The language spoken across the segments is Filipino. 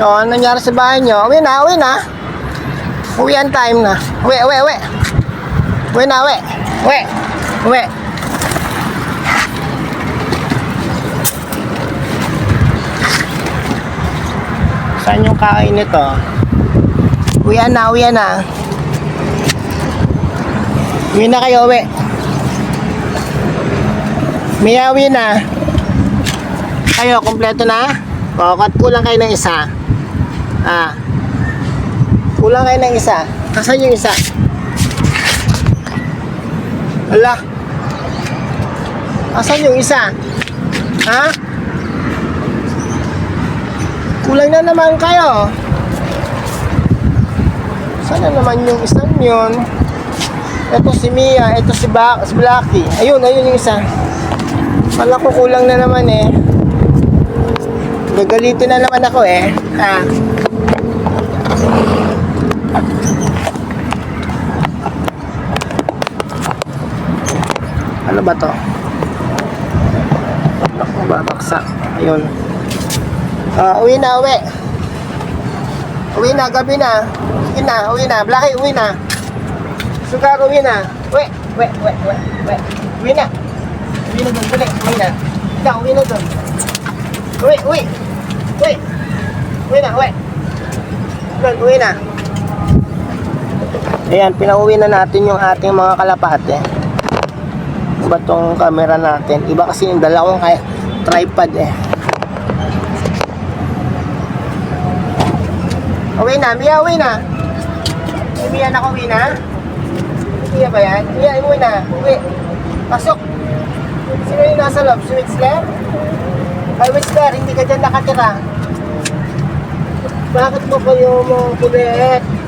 O, ano nangyari sa bahay nyo? Uwi na, uwi na. Uwian time na. Uwi, uwi, uwi. Uwi na, uwi. Uwi. Uwi. Saan yung kain nito? Uwian na, uwian na. Uwi na kayo, uwi. Mia, uwi na. Kayo, kompleto na? O, kat kulang kayo ng isa. Ah. Kulang kayo ng isa. Kasan yung isa? Ala. Asan yung isa? Ha? Kulang na naman kayo. Sana naman yung isang yun? Ito si Mia, ito si, ba si Blacky. Ayun, ayun yung isa. Kala ko kulang na naman eh. Gagalitin na naman ako eh. Ha? Ano ba to? Naku, babaksak. Ayun. Ah, uwi na, uwi. Uwi na, gabi na. Sige na, uwi na. Blacky, uwi na. Sugar, uwi na. Uwi, uwi, uwi, uwi, uwi. Uwi na. Uwi na doon, uwi, uwi na. Ikaw, uwi na doon. Uwi, uwi. Uwi. Uwi na, uwi. Doon, uwi na. Ayan, pinauwi na natin yung ating mga kalapate. Iba tong camera natin. Iba kasi yung dalawang kaya tripod eh. Uwi na, Mia, uwi na. Ay, Mia, na uwi na. Mia ba yan? Mia, uwi na. Uwi. Pasok. Sino yung nasa loob? Si Wixler? Ay, Wixler, hindi ka dyan nakatira. Bakit mo kayo mo kulit?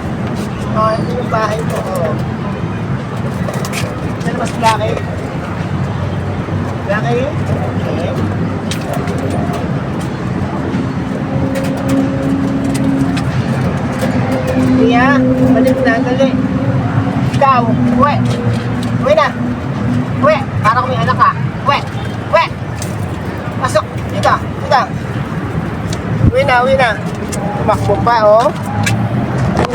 Oh, ito yung bahay mo. Oh. Ano mas Blackie? Blackie? Okay. Mia, balik na, dali. Ikaw, uwi. Uwi na. Uwi, para kung may anak ka. Uwi, uwi. Pasok, dito, dito. Uwi na, uwi na. Tumakbo pa, oh.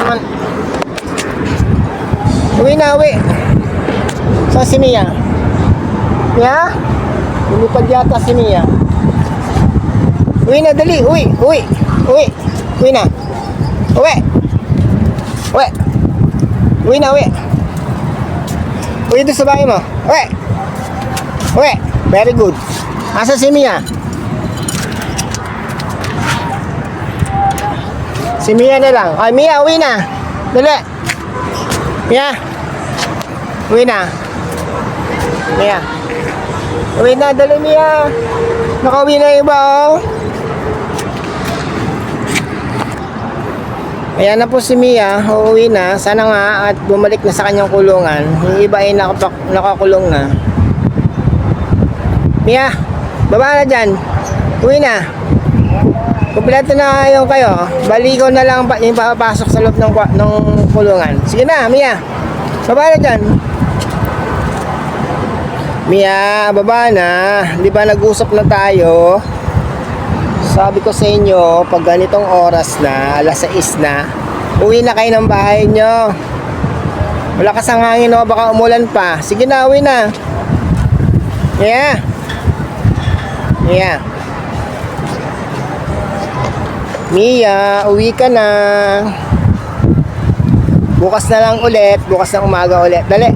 Ano? Uwi na, uwi. Saan si Mia? Mia? Lumipad yata si Mia. Uwi na, dali. Uwi, uwi. Uwi. Uwi na. Uwi. Uwi. Uwi na, uwi. Uwi doon sa bahay mo. Uwi. Uwi. Very good. Asa si Mia? Si Mia na lang. Ay, Mia, uwi na. Dali. Mia. Uwi na. Mia. Uwi na, dali Mia. Nakauwi na iba, oh. Ayan na po si Mia, uuwi na. Sana nga at bumalik na sa kanyang kulungan. Yung iba ay nakapak, nakakulong na. Mia, baba na dyan. Uwi na. Kompleto na yung kayo. Baligo na lang yung papasok sa loob ng, ng kulungan. Sige na, Mia. Baba na dyan. Mia, baba na. Di ba nag-usap na tayo? Sabi ko sa inyo, pag ganitong oras na, alas 6 na, uwi na kayo ng bahay nyo. Wala ka sang hangin o baka umulan pa. Sige na, uwi na. Yeah. Yeah. Mia, uwi ka na. Bukas na lang ulit. Bukas ng umaga ulit. Dali.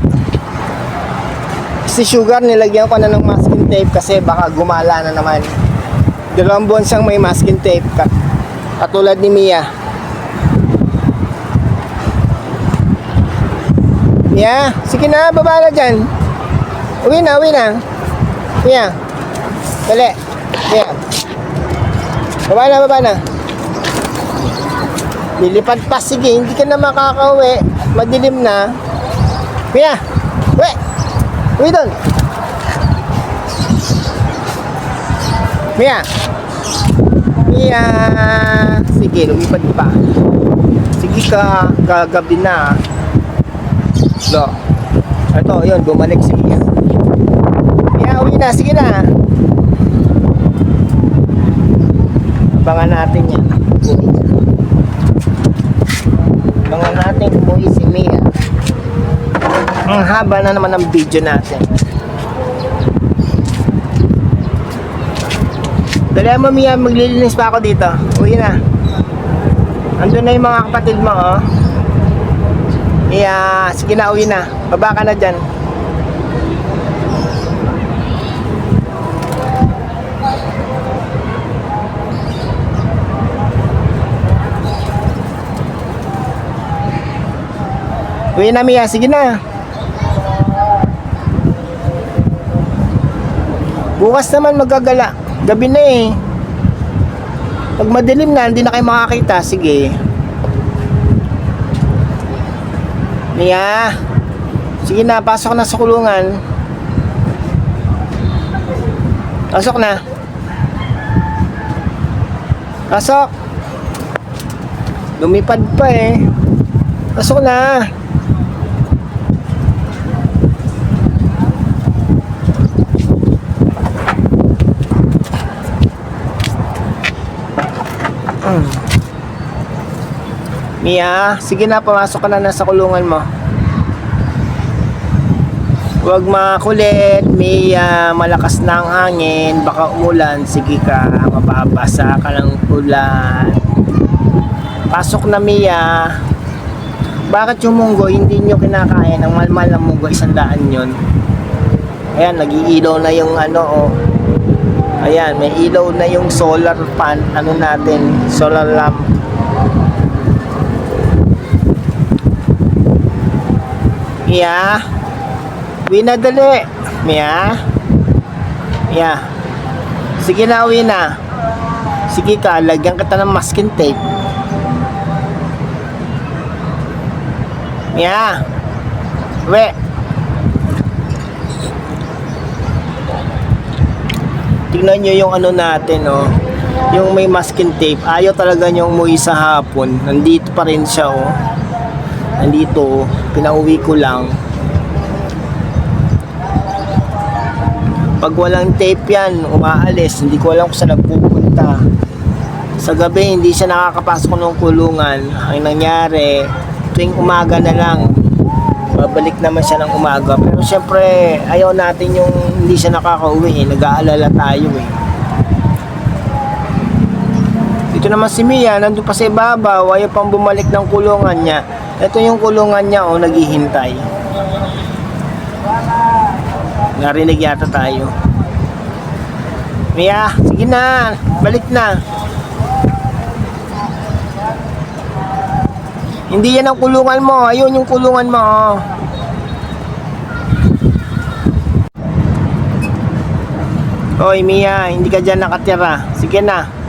Si Sugar, nilagyan ko na ng masking tape kasi baka gumala na naman. Dalawang buwan siyang may masking tape. Kat- Katulad ni Mia. Mia, sige na, baba na dyan. Uwi na, uwi na. Mia. Dali. Mia. Baba na, baba na. Lilipad pa, sige, hindi ka na makakauwi. Madilim na. Mia, uwi. Uwi doon. Mia. Mia. Sige, lumipad pa. Sige ka, gagabi na. Lo. Ito, yun, bumalik si Mia. Mia, uwi na. Sige na. Abangan natin yan. Mga natin umuwi si Mia. Ang haba na naman ng video natin. Dali mo Mia, maglilinis pa ako dito. Uwi na. Andun na yung mga kapatid mo, oh. Iya, sige na, uwi na. Baba ka na dyan. Uwi na, Mia. Sige na. Bukas naman magagala. Gabi na eh. Pag madilim na, hindi na kayo makakita. Sige. Mia. Sige na, pasok na sa kulungan. Pasok na. Pasok. Lumipad pa eh. Pasok na. Mia, sige na, pumasok ka na nasa kulungan mo. Huwag makulit, ah, malakas na ang hangin, baka umulan, sige ka, mababasa ka ng ulan. Pasok na Mia. Bakit yung munggo hindi nyo kinakain? Ang malmal na munggo, isang daan yun. Ayan, nag-iilaw na yung ano, oh. Ayan, may ilaw na yung solar pan, ano natin, solar lamp. Mia, uwi na dali. Mia, Mia, sige na, uwi na. Sige ka, lagyan kita ng masking tape. Mia, uwi. Tingnan nyo yung ano natin, oh. Yung may masking tape. Ayaw talaga nyo umuwi sa hapon. Nandito pa rin siya, oh. Nandito, oh. Pinauwi ko lang. Pag walang tape yan, umaalis. Hindi ko alam kung saan nagpupunta. Sa gabi, hindi siya nakakapasok ng kulungan. Ang nangyari, tuwing umaga na lang, babalik naman siya ng umaga. Pero syempre, ayaw natin yung hindi siya nakakauwi eh. Nag-aalala tayo eh. Dito naman si Mia, nandun pa sa ibabaw, ayaw pang bumalik ng kulungan niya. Ito yung kulungan niya, oh, naghihintay. Narinig yata tayo. Mia, sige na, balik na. Hindi yan ang kulungan mo. Ayun yung kulungan mo. Hoy, Mia, hindi ka dyan nakatira. Sige na.